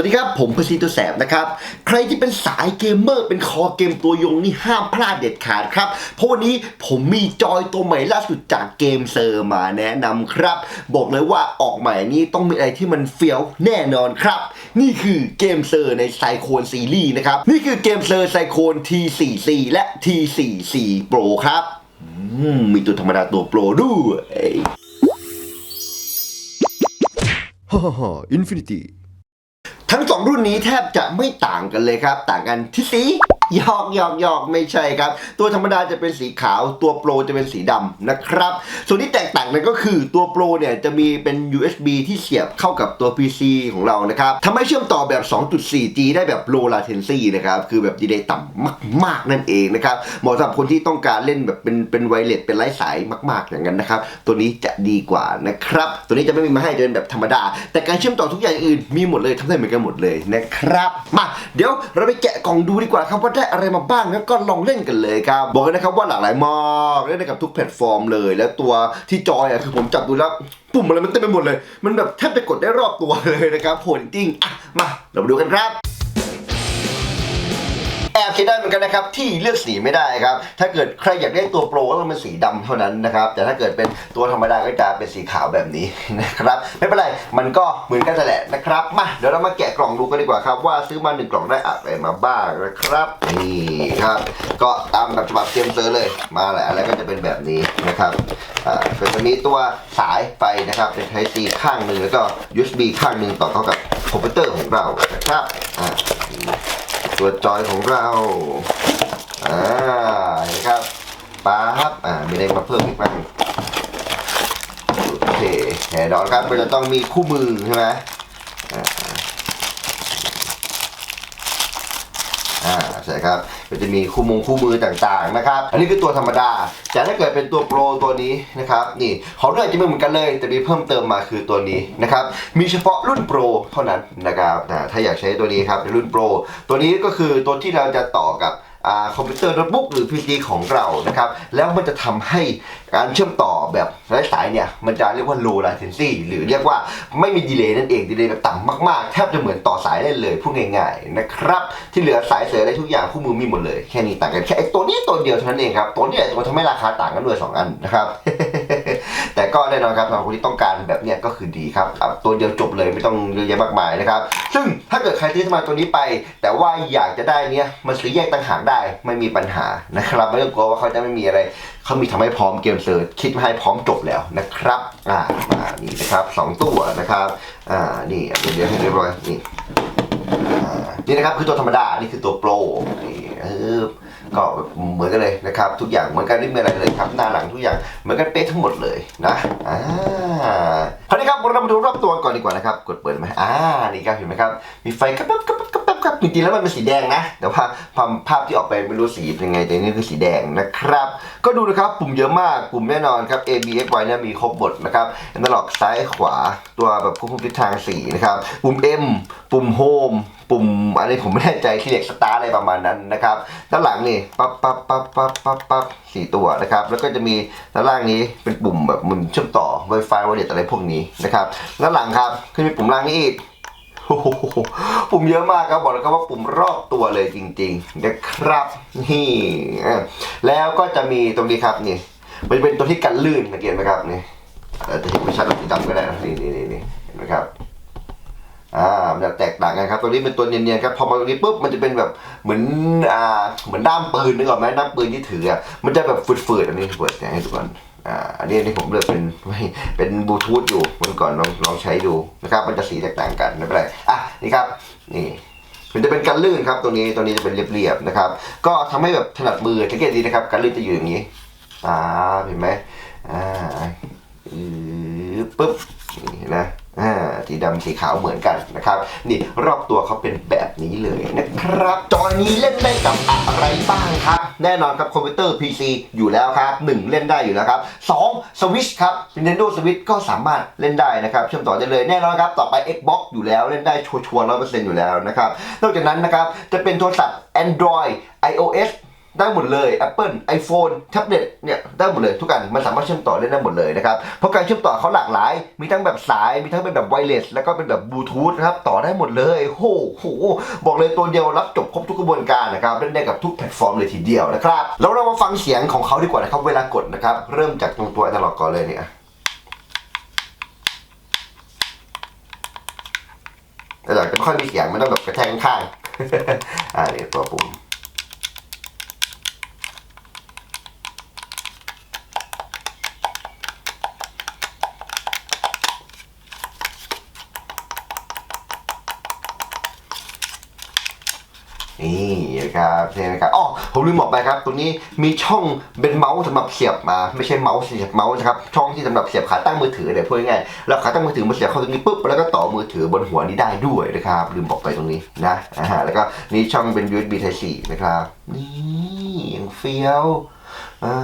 วัสดีครับ ผมพซีตัวแสบนะครับ ใครที่เป็นสายเกมเมอร์ เป็นคอเกมตัวยงนี่ห้ามพลาดเด็ดขาดครับ เพราะวันนี้ผมมีจอยตัวใหม่ล่าสุดจากเกมเซอร์มาแนะนำครับ บอกเลยว่าออกใหม่นี้ต้องมีอะไรที่มันเฟี้ยวแน่นอนครับ นี่คือเกมเซอร์ในไซโคนซีรีส์นะครับ นี่คือเกมเซอร์ไซโคน T44 และ T44 Pro ครับมมีตัวธรรมดาตัวโปรด้วยฮ่าฮ่าอินฟินิตี้ ทั้งสองรุ่นนี้แทบจะไม่ต่างกันเลยครับ ต่างกันที่สี ยอกหยอกหยอกไม่ใช่ครับ ตัวธรรมดาจะเป็นสีขาว ตัวโปรจะเป็นสีดำนะครับ ส่วนที่แตกต่างกันก็คือตัวโปรเนี่ยจะมีเป็น USB ที่เสียบเข้ากับตัว PC ของเรานะครับทำให้เชื่อมต่อแบบ 2.4G ได้แบบ low latency นะครับ คือแบบดีเลย์ต่ำมาก ๆ นั่นเองนะครับ เหมาะสำหรับคนที่ต้องการเล่นแบบเป็นเป็นไวเลสเป็นไร้สายมาก ๆ อย่างนั้นนะครับ ตัวนี้จะดีกว่านะครับ ตัวนี้จะไม่มีมาให้เดินแบบธรรมดา แต่การเชื่อมต่อทุกอย่างอื่นมีหมดเลยทำได้เหมือนกันหมดเลยนะครับ มา เดี๋ยวเราไปแกะกล่องดูดีกว่าครับว่าได้อะไรมาบ้างแล้วก็ลองเล่นกันเลยครับ บอกเลยนะครับว่าหลากหลายมากเล่นได้กับทุกแพลตฟอร์มเลย แล้วตัวที่จอยอะคือผมจับดูแล้วปุ่มอะไรมันเต็มไปหมดเลย มันแบบแทบจะกดได้รอบตัวเลยนะครับโหดจริงอะมาเรามาดูกันครับ แอบคิดได้เหมือนกันนะครับที่เลือกสีไม่ได้ครับถ้าเกิดใครอยากได้ตัวโปรก็ต้องเป็นสีดำเท่านั้นนะครับแต่ถ้าเกิดเป็นตัวธรรมดาก็จะเป็นสีขาวแบบนี้นะครับไม่เป็นไรมันก็เหมือนกันแหละนะครับมาเดี๋ยวเรามาแกะกล่องดูกันดีกว่าครับว่าซื้อมาหนึ่งกล่องได้อะไรมาบ้างนะครับนี่ครับ ก็ตามแบบฉบับเตรียมเซอร์เลยมาแหละอะไรก็จะเป็นแบบนี้นะครับอ่าก็จะมีตัวสายไฟนะครับเป็น Type C ข้างหนึ่งแล้วก็ USB ข้างหนึ่งต่อเข้ากับคอมพิวเตอร์ของเรานะครับอ่า ตัวจอยของเราอ่าเห็นไหมครับปั๊บอ่ามีอะไรมาเพิ่มอีกบ้างโอเคแน่นอนครับมันจะต้องมีคู่มือใช่ไหมอ่า อ่าใช่ครับมันจะมีคู่มงคู่มือต่างๆนะครับ อันนี้คือตัวธรรมดา แต่ถ้าเกิดเป็นตัวโปรตัวนี้นะครับนี่ของด้วยจะไม่เหมือนกันเลย แต่มีเพิ่มเติมมาคือตัวนี้นะครับมีเฉพาะรุ่นโปรเท่านั้นนะครับอ่ถ้าอยากใช้ตัวนี้ครับในรุ่นโปรตัวนี้ก็คือตัวที่เราจะต่อกับ คอมพิวเตอร์โน้ตบุ๊กหรือ PC ของเรานะครับ แล้วมันจะทำให้การเชื่อมต่อแบบไร้สายเนี่ย มันจะเรียกว่า low latency หรือเรียกว่าไม่มีดีเลย์นั่นเอง ดีเลย์แบบต่ำมากๆ แทบจะเหมือนต่อสายได้เลยพูดง่ายๆนะครับ ที่เหลือสายเสืออะไรทุกอย่างคู่มือมีหมดเลย แค่นี้ต่างกันแค่ไอ้ตัวนี้ตัวเดียวเท่านั้นเองครับ ตัวนี้มันทำให้ราคาต่างกันด้วยสองอันนะครับ แต่ก็แน่นอนครับสำหรับคนที่ต้องการแบบเนี้ยก็คือดีครับอะตัวเดียวจบเลยไม่ต้องเยอะแยะมากมายนะครับซึ่งถ้าเกิดใครซื้อมาตัวนี้ไป แต่ว่าอยากจะได้เนี้ยมันซื้อแยกต่างหากได้ไม่มีปัญหานะครับไม่ต้องกลัวว่าเขาจะไม่มีอะไรเขามีทำให้พร้อมเกมเซิร์ชคิดมาให้พร้อมจบแล้วนะครับอ่ามานี่นะครับสองตัวนะครับอ่านี่เดี๋ยวเดี๋ยวให้เรียบร้อยนี่อ่านี่นะครับคือตัวธรรมดานี่คือตัวโปรนี่เออ ก็เหมือนกันเลยนะครับ ทุกอย่างเหมือนกันไม่มีอะไรเลยครับหน้าหลังทุกอย่างเหมือนกันเป๊ะทั้งหมดเลยนะอ่าคราวนี้ครับเรามาดูรอบตัวก่อนดีกว่านะครับ กดเปิดไหมอ่านี่ครับเห็นไหมครับมีไฟกระปั๊บกระปั๊บกระปั๊บ ครับจริงๆแล้วมันเป็นสีแดงนะ แต่ว่าภาพที่ออกไปไม่รู้สีเป็นไงแต่นี่คือสีแดงนะครับ ก็ดูนะครับปุ่มเยอะมากปุ่มแน่นอนครับ A B X Y เนี่ยมีครบหมดนะครับแอนดรอกซ้ายขวาตัวแบบควบคุมทิศทางสีนะครับ ปุ่ม M ปุ่ม Home ปุ่มอะไรผมไม่แน่ใจที่เรียกสตาร์อะไรประมาณนั้นนะครับ ด้านหลังนี่ปั๊บปั๊บปั๊บปั๊บปั๊บปั๊บสี่ตัวนะครับ แล้วก็จะมีด้านล่างนี้เป็นปุ่มแบบมันเชื่อมต่อ Wi-Fi Wallet อะไรพวกนี้นะครับ ด้านหลังครับขึ้นมีปุ่มล่างนี้อีก ปุ่มเยอะมากครับบอกเลยครับว่าปุ่มรอบตัวเลยจริงๆนะครับนี่แล้วก็จะมีตรงนี้ครับนี่มันเป็นตัวที่กันลื่นสังเกตไหมครับนี่อาจจะเห็นไม่ชัดหรอกสีดำก็ได้นะนี่นี่นี่นี่เห็นไหมครับอ่ามันจะแตกต่างกันครับ ตัวนี้เป็นตัวเนียนๆครับ พอมาตรงนี้ปุ๊บ มันจะเป็นแบบเหมือน อ่า เหมือนด้ามปืนนึกออกไหมด้ามปืนที่ถืออะ มันจะแบบฝืดๆ อันนี้เปิดแสงให้ดูก่อน อ่าอันนี้อันนี้ผมเลือกเป็นไม่เป็นบลูทูธอยู่วันก่อนลองลองใช้ดูนะครับมันจะสีแตกต่างกันไม่เป็นไรอะนี่ครับนี่มันจะเป็นการลื่นครับตัวนี้ตัวนี้จะเป็นเรียบๆนะครับ ก็ทำให้แบบถนัดมือสังเกตดีนะครับการลื่นจะอยู่อย่างนี้อ่าเห็นไหมอ่าอือปุ๊บนี่เห็นะอ่าสีดำสีขาวเหมือนกันนะครับ นี่รอบตัวเขาเป็นแบบนี้เลยนะครับ จอนี้เล่นได้กับอะไรบ้างครับ แน่นอนครับคอมพิวเตอร์ PC อยู่แล้วครับ 1 เล่นได้อยู่แล้วครับ2 Switch ครับ Nintendo Switch ก็สามารถเล่นได้นะครับเชื่อมต่อได้เลยแน่นอนครับต่อไป Xbox อยู่แล้วเล่นได้ชัวร์ร้อยเปอร์เซ็นต์อยู่แล้วนะครับนอกจากนั้นนะครับจะเป็นโทรศัพท์ Android iOS ได้หมดเลย Apple iPhone แท็บเล็ตเนี่ยได้หมดเลยทุกอันมันสามารถเชื่อมต่อเล่นได้หมดเลยนะครับ เพราะการเชื่อมต่อเขาหลากหลาย มีทั้งแบบสาย มีทั้งเป็นแบบไวเลสแล้วก็เป็นแบบบลูทูธนะครับ ต่อได้หมดเลยโอ้โห บอกเลยตัวเดียวรับจบครบทุกกระบวนการนะครับ เล่นได้กับทุกแพลตฟอร์มเลยทีเดียวนะครับแล้วเรามาฟังเสียงของเขาดีกว่านะครับเวลากดนะครับ เริ่มจากตรงตัว Analog ก่อนเลยเนี่ยแต่กจะไม่ค่อยมีเสียงไมันต้องแบบกระแทกข้างๆอ่านี่ตัวปุ่มนี่นะครับนี่นะครับอ๋อ ผมลืมบอกไปครับ ตัวนี้มีช่องเป็นเมาส์สำหรับเสียบมาไม่ใช่เมาส์เสียบเมาส์นะครับช่องที่สำหรับเสียบขาตั้งมือถือเนี่ยพูดง่ายๆแล้วขาตั้งมือถือมาเสียบเข้าตรงนี้ปุ๊บแล้วก็ต่อมือถือบนหัวนี้ได้ด้วยนะครับลืมบอกไปตรงนี้นะอ่าแล้วก็นี่ช่องเป็น USB Type C นะครับนี่ยังเฟี้ยวอ่า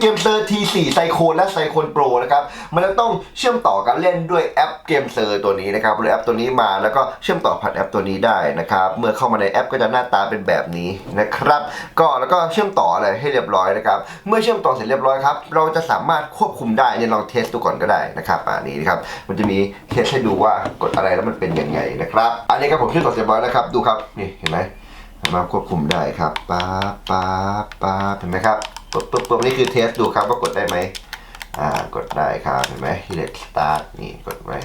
เกมเซอร์ T4 ไซโคนและไซโคนโปรนะครับ มันจะต้องเชื่อมต่อกันเล่นด้วยแอปเกมเซอร์ตัวนี้นะครับหรือแอปตัวนี้มาแล้วก็เชื่อมต่อผ่านแอปตัวนี้ได้นะครับ เมื่อเข้ามาในแอปก็จะหน้าตาเป็นแบบนี้นะครับ ก็แล้วก็เชื่อมต่ออะไรให้เรียบร้อยนะครับ เมื่อเชื่อมต่อเสร็จเรียบร้อยครับ เราจะสามารถควบคุมได้เนี่ยลองเทสดูก่อนก็ได้นะครับอันนี้นะครับ มันจะมีเทสให้ดูว่ากดอะไรแล้วมันเป็นยังไงนะครับ อันนี้ครับผมเชื่อมต่อเสร็จเรียบร้อยแล้วครับ ดูครับ นี่เห็นไหมสามารถควบคุมได้ครับป๊าป๊าป๊าเห็นไหมครับ ปุ๊บปุ๊บปุ๊บนี่คือเทสดูครับว่ากดได้ไหมอ่ากดได้ครับเห็นไหมที่เลสตาร์ทนี่กดไว้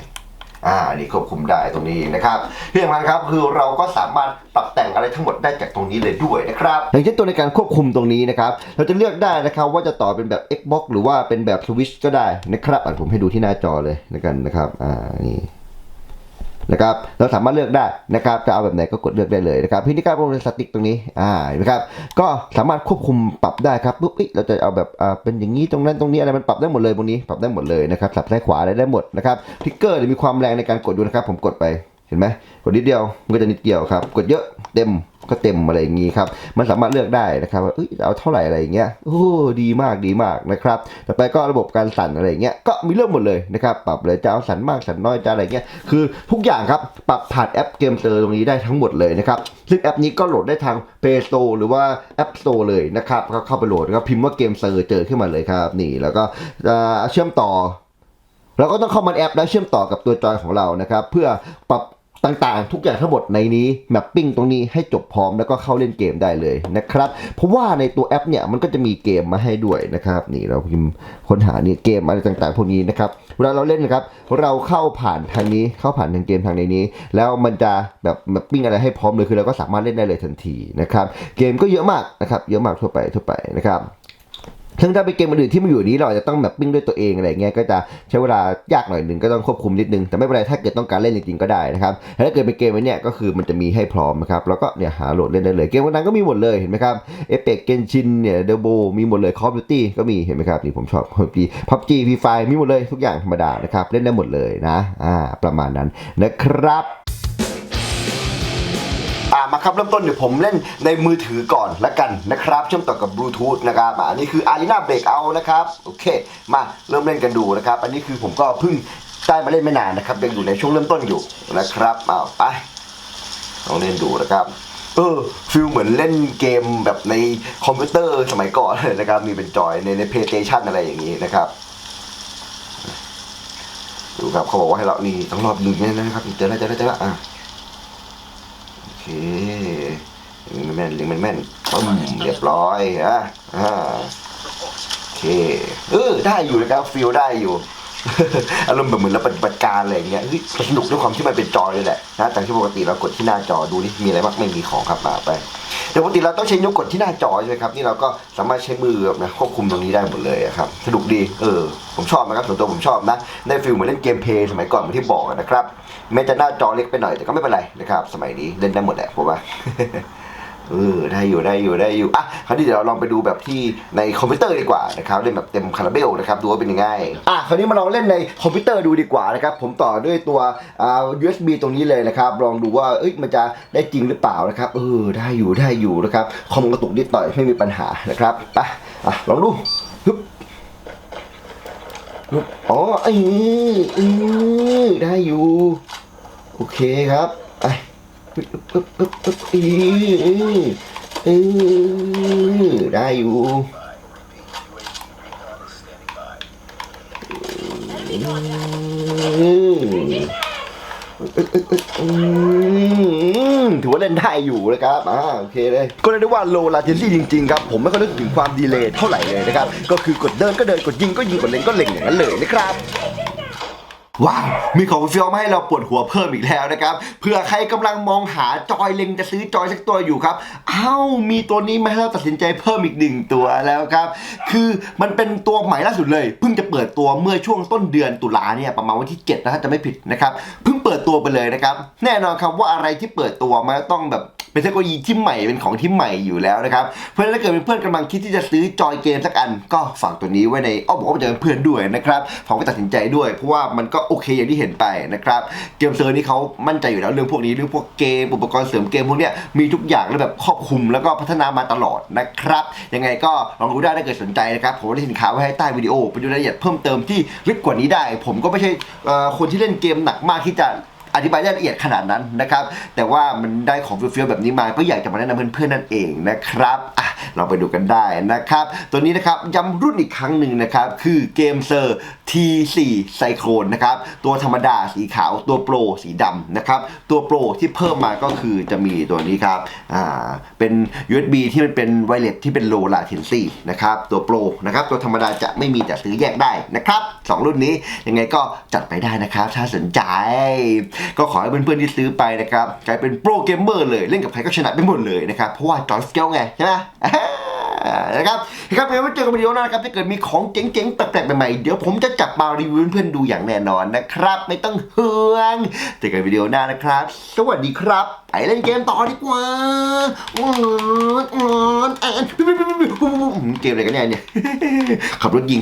อ่านี่ควบคุมได้ตรงนี้นะครับที่สำคัญครับคือเราก็สามารถปรับแต่งอะไรทั้งหมดได้จากตรงนี้เลยด้วยนะครับอย่างเช่นตัวในการควบคุมตรงนี้นะครับเราจะเลือกได้นะครับว่าจะต่อเป็นแบบ Xbox หรือว่าเป็นแบบ Switch ก็ได้นะครับผมให้ดูที่หน้าจอเลยนะกันนะครับอ่านี่ นะครับเราสามารถเลือกได้นะครับจะเอาแบบไหนก็กดเลือกได้เลยนะครับพินิจการวงในสติ๊กตรงนี้อ่านะครับก็สามารถควบคุมปรับได้ครับปุ๊บเอ้ยเราจะเอาแบบอ่าเป็นอย่างนี้ตรงนั้นตรงนี้อะไรมันปรับได้หมดเลยตรงนี้ปรับได้หมดเลยนะครับสับซ้ายขวาอะไรได้หมดนะครับทริกเกอร์มีความแรงในการกดดูนะครับผมกดไป เห็นไหมกดนิดเดียวมันก็จะนิดเดียวครับ กดเยอะเต็มก็เต็มอะไรอย่างนี้ครับ มันสามารถเลือกได้นะครับว่าเอ้ยจะเอาเท่าไหร่อะไรอย่างเงี้ยโอ้ดีมากดีมากนะครับ ต่อไปก็ระบบการสั่นอะไรอย่างเงี้ยก็มีเรื่องหมดเลยนะครับ ปรับเลยจะเอาสั่นมากสั่นน้อยจะอะไรเงี้ยคือทุกอย่างครับปรับผ่านแอปเกมเซอร์ตรงนี้ได้ทั้งหมดเลยนะครับซึ่งแอปนี้ก็โหลดได้ทาง Play Store หรือว่า App Store เลยนะครับก็เข้าไปโหลดแล้วก็พิมพ์ว่าเกมเซอร์เจอขึ้นมาเลยครับนี่แล้วก็จะเชื่อมต่อเราก็ต้องเข้ามาแอปแล้วเชื่อมต่อกับตัวจอยของเรานะครับ เพื่อปรับ ต่างๆ ทุกอย่างทั้งหมดในนี้แมปปิ้งตรงนี้ให้จบพร้อมแล้วก็เข้าเล่นเกมได้เลยนะครับ เพราะว่าในตัวแอปเนี่ยมันก็จะมีเกมมาให้ด้วยนะครับ นี่เราพิมพ์ค้นหานี่เกมอะไรต่างๆ พวกนี้นะครับเวลาเราเล่นนะครับ เราเข้าผ่านทางนี้เข้าผ่านทางเกมทางในนี้ แล้วมันจะแบบแมปปิ้งอะไรให้พร้อมเลยคือเราก็สามารถเล่นได้เลยทันทีนะครับ เกมก็เยอะมากนะครับ เยอะมากทั่วไปทั่วไปนะครับ ซึ่งถ้าเป็นเกมอื่นที่มาอยู่นี้เราอาจจะต้องแบบปิ้งด้วยตัวเองอะไรเงี้ยก็จะใช้เวลายากหน่อยหนึ่งก็ต้องควบคุมนิดนึงแต่ไม่เป็นไรถ้าเกิดต้องการเล่นจริงๆก็ได้นะครับถ้าเกิดเป็นเกมไว้เนี่ยก็คือมันจะมีให้พร้อมนะครับแล้วก็เนี่ยหาโหลดเล่นได้เลยเกมวันนั้นก็มีหมดเลยเห็นไหมครับเอเปกเกนชินเนี่ยเดโบมีหมดเลยคอฟบิวตี้ก็มีเห็นไหมครับนี่ผมชอบพับจีพับจีพีไฟมีหมดเลยทุกอย่างธรรมดานะครับเล่นได้หมดเลยนะอ่าประมาณนั้นนะครับามาครับเริ่มต้นเดี๋ยวผมเล่นในมือถือก่อนละกันนะครับเชื่อมต่อกับบลูทูธนะครับอันนี้คือ Arena Breakout นะครับโอเค มาเริ่มเล่นกันดูนะครับ อันนี้คือผมก็เพิ่งได้มาเล่นไม่นานนะครับยังอยู่ในช่วงเริ่มต้นอยู่นะครับเอาไปลองเล่นดูนะครับเออฟิลเหมือนเล่นเกมแบบในคอมพิวเตอร์สมัยก่อนเลยนะครับ มีเป็นจอยในใน PlayStation อะไรอย่างนี้นะครับดูครับเขาบอกว่าให้เรานี่ต้องรอบหนึ่งนี่นะครับเจอแล้วเจอแล้วเจอแล้วอะ เคเลี้ยงแม่นๆเลี้ยงแม่นๆปึ้มเรียบร้อยอะอ่าโอเคเออได้อยู่นะครับฟีลได้อยู่ อารมณ์แบบเหมือนเราปฏิบัติการอะไรอย่างเงี้ยสนุกด้วยความที่มันเป็นจอยเลยแหละนะแต่ที่ปกติเรากดที่หน้าจอดูนี่มีอะไรบ้างไม่มีของครับมาไปแต่ปกติเราต้องใช้นิ้วกดที่หน้าจอใช่ไหมครับนี่เราก็สามารถใช้มือแบบนะควบคุมตรงนี้ได้หมดเลยครับสนุกดีเออผมชอบนะครับส่วนตัวผมชอบนะได้ฟิลเหมือนเล่นเกมเพย์สมัยก่อนเหมือนที่บอกนะครับแม้จะหน้าจอเล็กไปหน่อยแต่ก็ไม่เป็นไรนะครับสมัยนี้เล่นได้หมดแหละผมว่า เออได้อยู่ได้อยู่ได้อยู่อะคราวนี้เดี๋ยวเราลองไปดูแบบที่ในคอมพิวเตอร์ดีกว่านะครับเล่นแบบเต็มคาราเบลนะครับดูว่าเป็นยังไงอะคราวนี้มาลองเล่นในคอมพิวเตอร์ดูดีกว่านะครับผมต่อด้วยตัวอ่า USB ตรงนี้เลยนะครับลองดูว่าเอ้ยมันจะได้จริงหรือเปล่านะครับเออได้อยู่ได้อยู่นะครับคอมกระตุกนิดหน่อยไม่มีปัญหานะครับไปอะลองดูฮึบฮึบอ๋อเอ้ยเอได้อยู่ โอเคครับ ปึ๊บปึ๊บปึ๊บปึ๊บเออเอได้อยู่ถือว่าเล่นได้อยู่นะครับ อ่า โอเคเลย ก็เรียกได้ว่าโลลาเทนซี่จริงๆครับ ผมไม่ค่อยนึกถึงความดีเลย์เท่าไหร่เลยนะครับ ก็คือกดเดินก็เดิน กดยิงก็ยิง กดเล็งก็เล็งอย่างนั้นเลยนะครับ ว้าวมีของเฟี้ยวมาให้เราปวดหัวเพิ่มอีกแล้วนะครับเผื่อใครกำลังมองหาจอยเล็งจะซื้อจอยสักตัวอยู่ครับอ้าวมีตัวนี้มาให้เราตัดสินใจเพิ่มอีกหนึ่งตัวแล้วครับ คือมันเป็นตัวใหม่ล่าสุดเลยเพิ่งจะเปิดตัวเมื่อช่วงต้นเดือนตุลาเนี่ยประมาณวันที่7นะถ้าจะไม่ผิดนะครับเพิ่งเปิดตัวไปเลยนะครับแน่นอนครับว่าอะไรที่เปิดตัวมันต้องแบบ เป็นเทคโนโลยีที่ใหม่เป็นของที่ใหม่อยู่แล้วนะครับ เพราะฉะนั้นถ้าเกิดเป็นเพื่อนกำลังคิดที่จะซื้อจอยเกมสักอัน ก็ฝากตัวนี้ไว้ในอ้อมบอกว่าจะเป็นเพื่อนด้วยนะครับผมก็ตัดสินใจด้วย เพราะว่ามันก็โอเคอย่างที่เห็นไปนะครับเกมเซอร์นี่เขามั่นใจอยู่แล้วเรื่องพวกนี้เรื่องพวกเกมอุปกรณ์เสริมเกมพวกเนี้ยมีทุกอย่างแล้วแบบครอบคลุมแล้วก็พัฒนามาตลอดนะครับยังไงก็ลองดูได้ถ้าเกิดสนใจนะครับผมได้สินค้าไว้ให้ใต้วิดีโอไปดูรายละเอียดเพิ่มเติมที่ลึกกว่านี้ได้ ผมก็ไม่ใช่คนที่เล่นเกมหนักมากที่จะ อธิบายรายละเอียดขนาดนั้นนะครับแต่ว่ามันได้ของเฟี้ยวๆแบบนี้มาก็อยากจะมาแนะนำเพื่อนๆนั่นเองนะครับอะเราไปดูกันได้นะครับ ตัวนี้นะครับย้ำรุ่นอีกครั้งหนึ่งนะครับ คือเกมเซอร์ T4 ไซโครนนะครับ ตัวธรรมดาสีขาวตัวโปรสีดำนะครับ ตัวโปรที่เพิ่มมาก็คือจะมีตัวนี้ครับอ่าเป็น USB ที่มันเป็นไวเลสที่เป็น low latency นะครับ ตัวโปรนะครับ ตัวธรรมดาจะไม่มีแต่ซื้อแยกได้นะครับสองรุ่นนี้ยังไงก็จัดไปได้นะครับ ถ้าสนใจก็ขอให้เพื่อนๆที่ซื้อไปนะครับกลายเป็นโปรเกมเมอร์เลยเล่นกับใครก็ชนะไปหมดเลยนะครับเพราะว่าจอยสเกลไงใช่ไหมนะครับครับเดี๋ยวมาเจอกันวิดีโอหน้านะครับถ้าเกิดมีของเจ๋งๆแปลกๆใหม่ๆเดี๋ยวผมจะจับมารีวิวเพื่อนๆดูอย่างแน่นอนนะครับ ไม่ต้องห่วงเจอกันวิดีโอหน้านะครับ สวัสดีครับ ไปเล่นเกมต่อดีกว่าอืมอืมอ่านเกมอะไรกันเนี่ยเนี่ยขับรถยิง